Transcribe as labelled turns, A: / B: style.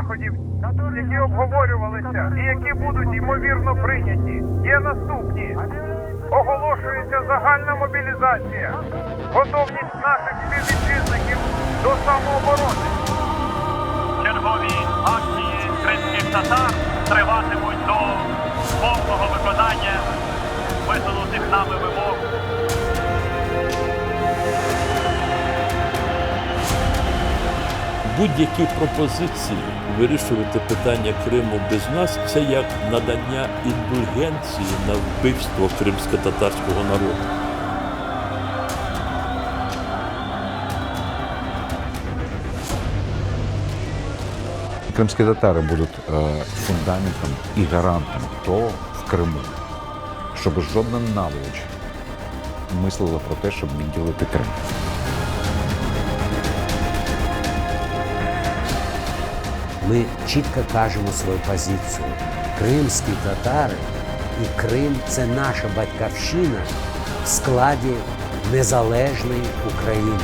A: заходів, які обговорювалися і які будуть ймовірно прийняті, є наступні. Оголошується загальна мобілізація, готовність наших співвітчизників до самооборони.
B: Чергові акції кримських татар триватимуть до повного виконання висунутих нами вимог.
C: Будь-які пропозиції вирішувати питання Криму без нас це як надання індульгенції на вбивство кримсько-татарського народу.
D: Кримські татари будуть е, фундаментом і гарантом того в Криму, щоб жодна наволоч мислила про те, щоб відділити Крим.
E: Ми чітко кажемо свою позицію. Кримські татари і Крим це наша батьківщина в складі незалежної України.